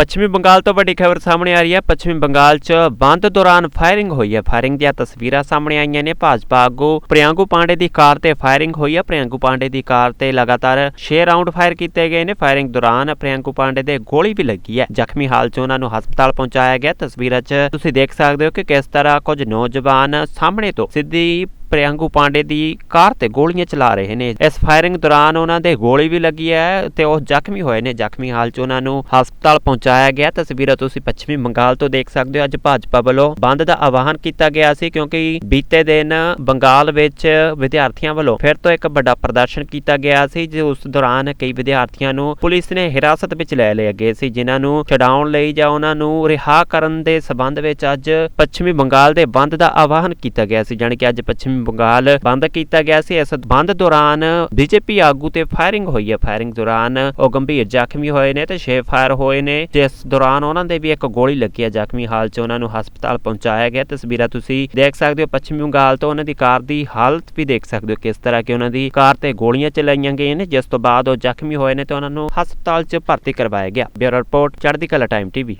ਪੱਛਮੀ ਬੰਗਾਲ ਤੋਂ ਵੱਡੀ ਖਬਰ ਸਾਹਮਣੇ ਆ ਰਹੀ ਹੈ ਪੱਛਮੀ ਬੰਗਾਲ 'ਚ ਬੰਦ ਦੌਰਾਨ ਫਾਇਰਿੰਗ ਹੋਈ ਹੈ ਫਾਇਰਿੰਗ ਦੀਆਂ ਤਸਵੀਰਾਂ ਸਾਹਮਣੇ ਆਈਆਂ ਨੇ ਭਾਜਪਾ ਆਗੂ ਪ੍ਰਿਯੰਕੂ ਪਾਂਡੇ ਦੀ ਕਾਰ ਤੇ ਫਾਇਰਿੰਗ ਹੋਈ ਹੈ ਪ੍ਰਿਯੰਕੂ ਪਾਂਡੇ ਦੀ ਕਾਰ ਤੇ ਲਗਾਤਾਰ 6 ਰਾਉਂਡ ਫਾਇਰ ਕੀਤੇ ਗਏ ਨੇ ਫਾਇਰਿੰਗ ਦੌਰਾਨ ਪ੍ਰਿਯੰਕੂ ਪਾਂਡੇ ਦੇ ਗੋਲੀ ਵੀ ਲੱਗੀ ਹੈ ਜ਼ਖਮੀ ਹਾਲ 'ਚ ਉਹਨਾਂ ਨੂੰ ਹਸਪਤਾਲ ਪਹੁੰਚਾਇਆ ਗਿਆ ਤਸਵੀਰਾਂ 'ਚ ਤੁਸੀਂ ਦੇਖ ਸਕਦੇ ਹੋ ਕਿ ਕਿਸ ਤਰ੍ਹਾਂ ਕੁਝ ਨੌਜਵਾਨ ਸਾਹਮਣੇ ਤੋਂ ਸਿੱਧੀ ਪ੍ਰਿਯੰਕੂ ਪਾਂਡੇ ਦੀ ਕਾਰ ਤੇ ਗੋਲੀਆਂ ਚਲਾ ਰਹੇ ਨੇ। ਇਸ ਫਾਇਰਿੰਗ ਦੌਰਾਨ ਉਹਨਾਂ ਦੇ ਗੋਲੀ ਵੀ ਲੱਗੀ ਹੈ ਤੇ ਉਹ ਜ਼ਖਮੀ ਹੋਏ ਨੇ। ਜ਼ਖਮੀ ਹਾਲ 'ਚ ਉਹਨਾਂ ਨੂੰ ਹਸਪਤਾਲ ਪਹੁੰਚਾਇਆ ਗਿਆ। ਤਸਵੀਰਾਂ ਤੁਸੀਂ ਪੱਛਮੀ ਬੰਗਾਲ ਤੋਂ ਦੇਖ ਸਕਦੇ ਹੋ। ਅੱਜ ਭਾਜਪਾ ਵੱਲੋਂ ਬੰਦ ਦਾ ਆਵਾਹਨ ਕੀਤਾ ਗਿਆ ਸੀ ਕਿਉਂਕਿ ਬੀਤੇ ਦਿਨ ਬੰਗਾਲ ਵਿੱਚ ਵਿਦਿਆਰਥੀਆਂ ਵੱਲੋਂ ਫਿਰ ਤੋਂ ਇੱਕ ਵੱਡਾ ਪ੍ਰਦਰਸ਼ਨ ਕੀਤਾ ਗਿਆ ਸੀ ਜਿਸ ਉਸ ਦੌਰਾਨ ਕਈ ਵਿਦਿਆਰਥੀਆਂ ਨੂੰ ਪੁਲਿਸ ਨੇ ਹਿਰਾਸਤ ਵਿੱਚ ਲੈ ਲਿਆ ਗਏ ਸੀ, ਜਿਨ੍ਹਾਂ ਨੂੰ ਛਡਾਉਣ ਲਈ ਜਾਂ ਉਹਨਾਂ ਨੂੰ ਰਿਹਾ ਕਰਨ ਦੇ ਸਬੰਧ ਵਿੱਚ ਅੱਜ ਪੱਛਮੀ ਬੰਗਾਲ ਦੇ ਬੰਦ ਦਾ ਆਵਾਹਨ ਕੀਤਾ ਗਿਆ ਸੀ, ਜਾਣੀ ਕਿ ਅੱਜ ਪੱਛਮੀ ਬੰਗਾਲ ਬੰਦ ਕੀਤਾ ਗਿਆ ਸੀ। ਇਸ ਬੰਦ ਦੌਰਾਨ ਬੀਜੇਪੀ ਆਗੂ ਤੇ ਫਾਇਰਿੰਗ ਹੋਈ ਹੈ। ਫਾਇਰਿੰਗ ਦੌਰਾਨ ਉਹ ਗੰਭੀਰ ਜ਼ਖਮੀ ਹੋਏ ਨੇ ਤੇ ਛੇ ਫਾਇਰ ਹੋਏ ਨੇ। ਜਿਸ ਦੌਰਾਨ ਉਹਨਾਂ ਦੇ ਵੀ ਇੱਕ ਗੋਲੀ ਲੱਗੀ ਹੈ। ਜ਼ਖਮੀ ਹਾਲ 'ਚ ਉਹਨਾਂ ਨੂੰ ਹਸਪਤਾਲ ਪਹੁੰਚਾਇਆ ਗਿਆ। ਤਸਵੀਰਾਂ ਤੁਸੀਂ ਦੇਖ ਸਕਦੇ ਹੋ। ਪੱਛਮੀ ਬੰਗਾਲ ਤੋਂ ਉਹਨਾਂ ਦੀ ਕਾਰ ਦੀ ਹਾਲਤ ਵੀ ਦੇਖ ਸਕਦੇ ਹੋ। ਕਿਸ ਤਰ੍ਹਾਂ ਕਿ ਉਹਨਾਂ ਦੀ ਕਾਰ ਤੇ ਗੋਲੀਆਂ ਚਲਾਈਆਂ ਗਈਆਂ ਨੇ। ਜਿਸ ਤੋਂ ਬਾਅਦ ਉਹ ਜ਼ਖਮੀ ਹੋਏ ਨੇ ਤੇ ਉਹਨਾਂ ਨੂੰ ਹਸਪਤਾਲ 'ਚ ਭਰਤੀ ਕਰਵਾਇਆ ਗਿਆ। ਬਿਊਰੋ ਰਿਪੋਰਟ, ਚੜ੍ਹਦੀ ਕਲਾ ਟਾਈਮ ਟੀਵੀ।